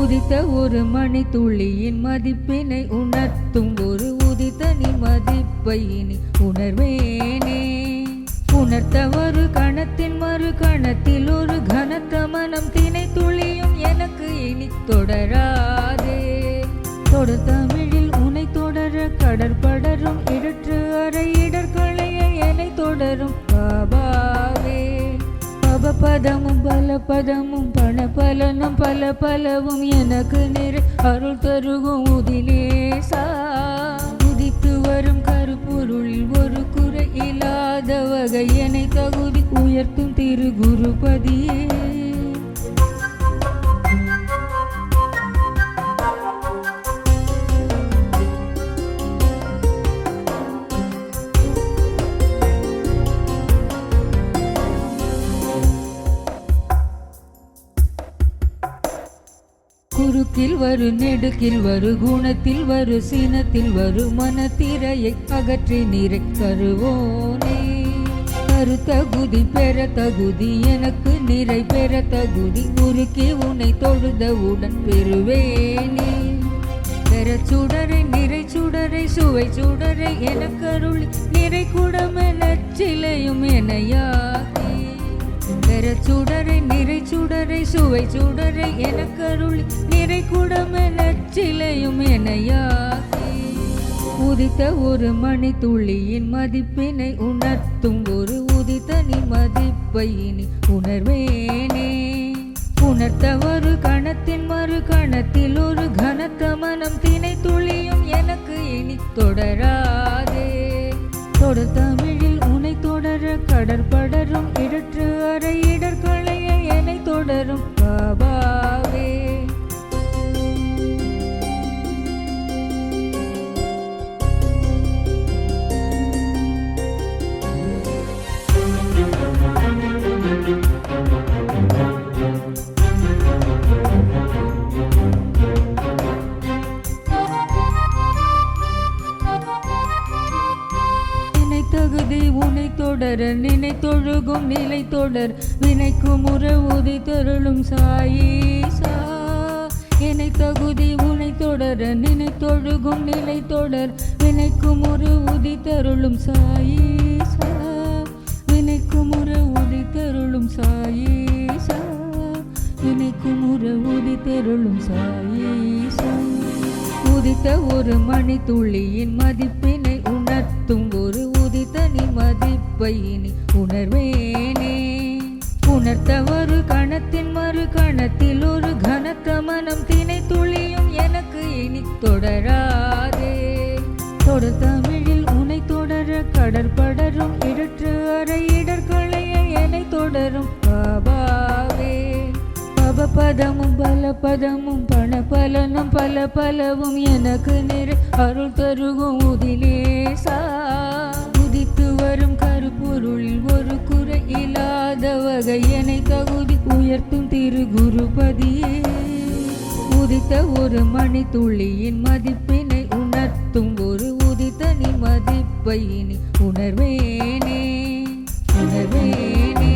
உதித்த ஒரு மணி துளியின் மதிப்பினை உணர்த்தும் ஒரு உதித்த நீ மதிப்பை இனி உணர்வேனே. உணர்த்த ஒரு கணத்தின் மறு கணத்தில் ஒரு கனத்த மனம் தினை துளியும் எனக்கு இனி தொடராதே. தொடர்தான் தொடரும். இடற்று அறை இடர்களைய என்னை தொடரும். பாபாவே. பப பதமும் பல பதமும் பண பலனும் பல பலவும் எனக்கு நிறை அருள் தருகும் உதினேசா உதித்து வரும் கருப்பொருளில் ஒரு குறை இல்லாத வகை என்னை தகுதி உயர்த்தும் திரு குருபதியே குறுக்கில் வரு நெடுக்கில் வரு குணத்தில் வரு சீனத்தில் வரு மனத்திரையை அகற்றி நிறை தருவோனே கரு தகுதி பெற தகுதி எனக்கு நிறை பெற தகுதி குறுக்கி உன்னை தொழுதவுடன் பெறுவேனே. பெற சுடரை நிறை சுடரை சுவை சுடரை எனக்கருளி நிறை குடமென சிலையும் எனையாக்கி பெற சுடரை சுடரை சுவை சுடரை எனக்கருளி நிறை குடமென சிலையும் எனையாக்கி உதித்த ஒரு மணி துளியின் மதிப்பினை உணர்த்தும் ஒரு உதித்தனி மதிப்பை இனி உணர்வேனே. உணர்த்த ஒரு கணத்தின் மறு கணத்தில் ஒரு கனத்த மனம் தினை துளியும் எனக்கு இனி தொடராதே. தொடர் தமிழில் உனை தொடர கடற்படரும் இடற்று அறை இடர்களை தொடரும் பாபா. தொடர நினை தொழுகும் நிலை தொடர் வினைக்கும் உற உதை தருளும் சாயீசா என்னை தகுதி உனை தொடர நினை தொழுகும் நிலை தொடர் வினைக்கும் ஒரு உதி தருளும் சாயீசா வினைக்கும் ஒரு உதி தருளும் சாயீசா வினைக்கும் ஒரு உதி தருளும் சாயீசா உதித்த ஒரு மணி துளியின் மதிப்பினை உணர்த்தும் ஒரு மதிப்பை இனி உணர்வேனே. உணர்த்த ஒரு கணத்தின் மறு கணத்தில் ஒரு கனத்த மனம் திணை துளியும் எனக்கு இனி தொடராதே. தொடர் தமிழில் உனை தொடர கடற்படரும் இடற்று அறை இடர்களைய என்னை தொடரும் பாபாவே. பப பதமும் பல பதமும் பண பலனும் பல பலவும் எனக்கு நிறை அருள் தருகும் உதிலே சா இல்லாத வகை என்னை தகுதி உயர்த்தும் திரு குருபதியே உதித்த ஒரு மணி துளியின் மதிப்பினை உணர்த்தும் ஒரு உதித்த நீ மதிப்பை இனி உணர்வேனே. உணர்வேனே.